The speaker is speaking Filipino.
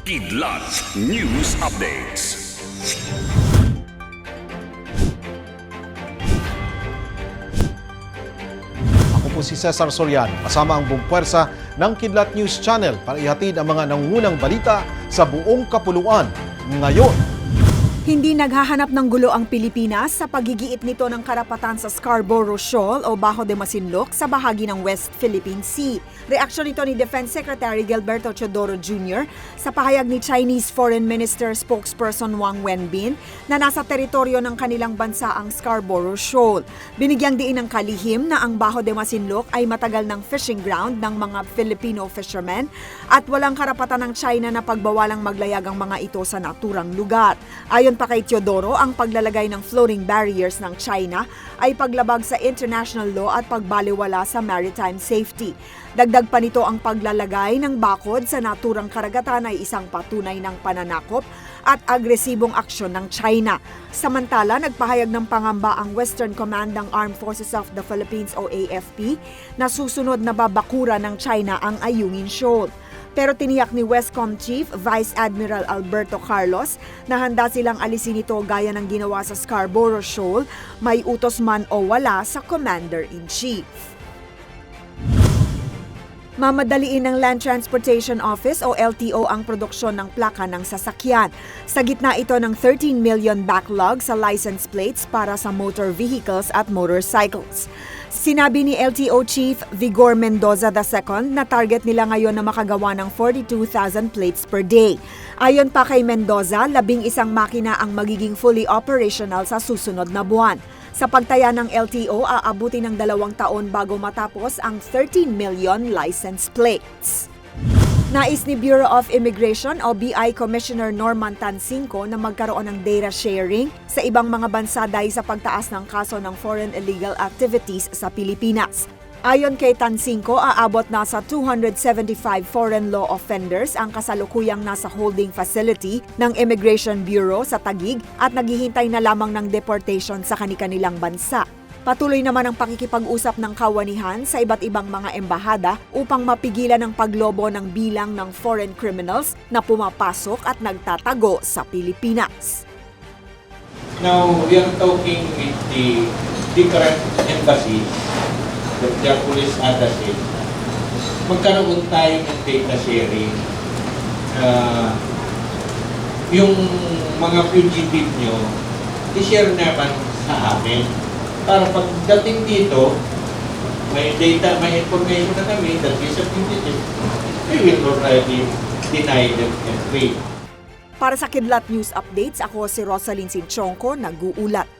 Kidlat News Updates. Ako po si Cesar Soriano, kasama ang buong puwersa ng Kidlat News Channel para ihatid ang mga nangungunang balita sa buong kapuluan. Ngayon, Hindi naghahanap ng gulo ang Pilipinas sa pagigiit nito ng karapatan sa Scarborough Shoal o Bajo de Masinloc sa bahagi ng West Philippine Sea. Reaksyon nito ni Defense Secretary Gilberto Chodoro Jr. sa pahayag ni Chinese Foreign Minister spokesperson Wang Wenbin na nasa teritoryo ng kanilang bansa ang Scarborough Shoal. Binigyang diin ng kalihim na ang Bajo de Masinloc ay matagal ng fishing ground ng mga Filipino fishermen at walang karapatan ng China na pagbawalang maglayag ang mga ito sa naturang lugar. Ayon pa kay Teodoro, ang paglalagay ng floating barriers ng China ay paglabag sa international law at pagbaliwala sa maritime safety. Dagdag pa nito ang paglalagay ng bakod sa naturang karagatan ay isang patunay ng pananakop at agresibong aksyon ng China. Samantala, nagpahayag ng pangamba ang Western Command ng Armed Forces of the Philippines o AFP na susunod na babakura ng China ang Ayungin Shoal. Pero tiniyak ni Westcom Chief Vice Admiral Alberto Carlos na handa silang alisin ito gaya ng ginawa sa Scarborough Shoal, may utos man o wala sa Commander-in-Chief. Mamadaliin ng Land Transportation Office o LTO ang produksyon ng plaka ng sasakyan. Sa gitna ito ng 13 million backlog sa license plates para sa motor vehicles at motorcycles. Sinabi ni LTO Chief Vigor Mendoza II na target nila ngayon na makagawa ng 42,000 plates per day. Ayon pa kay Mendoza, labing isang makina ang magiging fully operational sa susunod na buwan. Sa pagtaya ng LTO, aabuti ng dalawang taon bago matapos ang 13 million license plates. Nais ni Bureau of Immigration o BI Commissioner Norman Tansinko na magkaroon ng data sharing sa ibang mga bansa dahil sa pagtaas ng kaso ng foreign illegal activities sa Pilipinas. Ayon kay Tansinko, aabot na sa 275 foreign law offenders ang kasalukuyang nasa holding facility ng Immigration Bureau sa Tagig at naghihintay na lamang ng deportation sa kanilang bansa. Patuloy naman ang pakikipag-usap ng kawanihan sa iba't ibang mga embahada upang mapigilan ang paglobo ng bilang ng foreign criminals na pumapasok at nagtatago sa Pilipinas. Now, we are talking with the different embassies, the, the police attaché. Magkaroon tayo ng data sharing. Ah, yung mga fugitive nyo, i-share naman sa amin. Para pagdating dito, may data, may information na kami that is a fugitive, we will already deny them entry. Para sa Kidlat News Updates, ako si Rosalyn Sinchonko, nag-uulat.